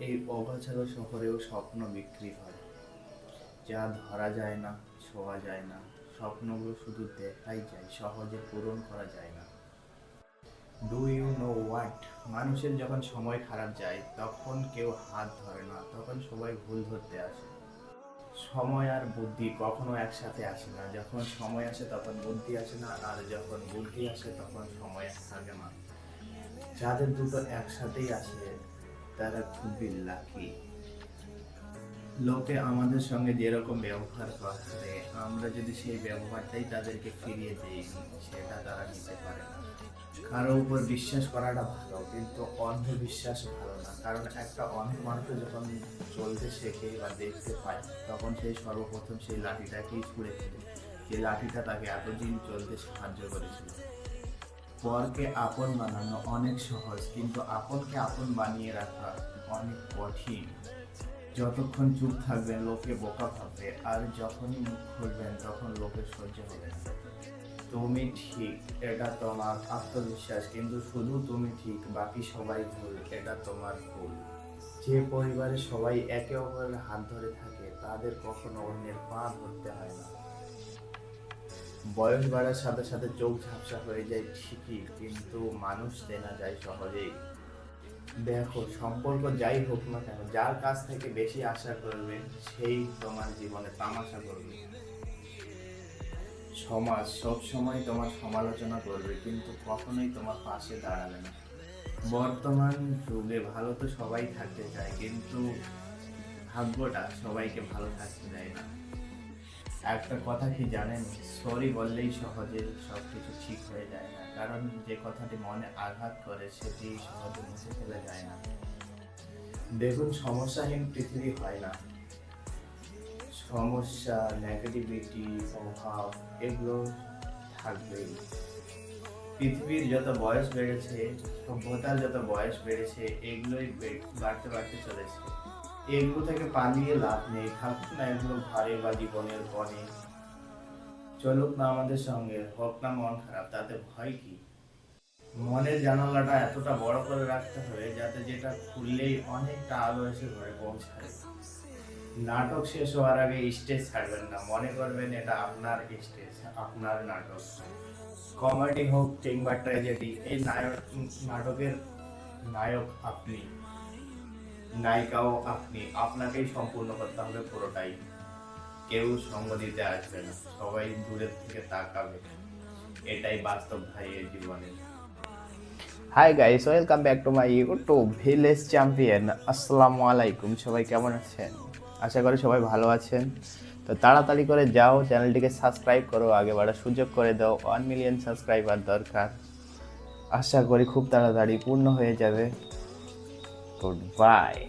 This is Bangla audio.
এই অগোছালো শহরেও স্বপ্ন বিক্রি হয়। যা ধরা যায় না, ছোঁয়া যায় না। স্বপ্নগুলো শুধু দেখাই যায়, সহজে পূরণ করা যায় না। ডু ইউ নো হোয়াট মানুষের যখন সময় খারাপ যায়, তখন কেউ হাত ধরে না, তখন সবাই ভুল ধরতে আসে। সময় আর বুদ্ধি কখনো একসাথে আসে না। যখন সময় আসে, তখন বুদ্ধি আসে না, আর যখন বুদ্ধি আসে, তখন সময় থাকে না। যাদের দুটো একসাথেই আসে তারা খুবই লাকি লোকে আমাদের সঙ্গে যেরকম ব্যবহার করে, আমরা যদি সেই ব্যবহারটাই তাদেরকে ফিরিয়ে দিই, সেটা তারা নিতে পারে না। কারও উপর বিশ্বাস করাটা ভালো, কিন্তু অন্ধবিশ্বাস ভালো না। কারণ একটা অন্ধ মানুষ যখন চলতে শেখে বা দেখতে পায়, তখন সেই সর্বপ্রথম সেই লাঠিটাকেই ছুঁড়ে ফেলে। যে লাঠিটা তাকে এতদিন চলতে সাহায্য করেছিল। পরকে আপন বানানো অনেক সহজ, কিন্তু আপনকে আপন বানিয়ে রাখা অনেক কঠিন। যতক্ষণ চুপ থাকবেন, লোকে বোকা ভাববে, আর যখনই মুখ খুলবেন, তখন লোকের সহ্য হবে তুমি ঠিক, এটা তোমার আত্মবিশ্বাস, কিন্তু শুধু তুমি ঠিক, বাকি সবাই ভুল, এটা তোমার ভুল। যে পরিবারে সবাই একে অপরের হাত ধরে থাকে, তাদের কখনো অন্যের পা ধরতে বয়স বাড়ার সাথে সাথে চোখ ঝাপসা হয়ে যায় ঠিকই, কিন্তু মানুষ চেনা যায় সহজেই। দেখো, সম্পর্ক যাই হোক না কেন, যার কাছ থেকে বেশি আশা করবে, সেই তোমার জীবনে তামাশা করবে। সমাজ সব সময় তোমার সমালোচনা করবে, কিন্তু কখনোই তোমার পাশে দাঁড়াবে না। বর্তমান যুগে ভালো তো সবাই থাকতে চায়, কিন্তু ভাগ্যটা সবাইকে ভালো থাকতে দেয় না। একটা কথা কি জানেন? সরি বললেই সহজে সব কিছু ঠিক হয়ে যায় না। কারণ যে কথাটি মনে আঘাত করে, সেটি সহজে মুছে ফেলা যায় না। দেখুন, সমস্যাহীন পৃথিবী হয় না। সমস্যা নেগেটিভিটি অভাব, এগুলো থাকবেই। পৃথিবীর যত বয়স বেড়েছে, সভ্যতার যত বয়স বেড়েছে, এগুলোই বাড়তে বাড়তে চলেছে। এগুলো থেকে পালিয়ে লাভ নেই। থাকুক না এগুলো ঘরে বা জীবনের বনে। চলুক না আমাদের সঙ্গে, হোক না মন খারাপ, তাতে ভয় কি? মনের জানালাটা এতটা বড় করে রাখতে হবে যাতে যেটা খুললেই অনেকটা আলো এসে ঘরে পৌঁছায়। নাটক শেষ হওয়ার আগে স্টেজ ছাড়বেন না। মনে করবেন এটা আপনার স্টেজ, আপনার নাটক। কমেডি হোক কিংবা ট্র্যাজেডি, এই নায়ক, নাটকের নায়ক আপনি। নায়িকাও আপনি, আপনাকেই সম্পূর্ণ করতে হবে পুরোটাই। কেউ সঙ্গ দিতে আসবে না, সবাই দূরের থেকে তাকাবে। এটাই বাস্তব ভাই এই জীবনে। Hi guys welcome back to my YouTube village champion আসসালামু আলাইকুম, সবাই কেমন আছেন? আশা করি সবাই ভালো আছেন। তো তাড়াতাড়ি করে যাও, চ্যানেলটিকে সাবস্ক্রাইব করো, আগে বাড়ার সুযোগ করে দাও ওয়ান মিলিয়ন সাবস্ক্রাইবার দরকার। আশা করি খুব তাড়াতাড়ি পূর্ণ হয়ে যাবে। Goodbye.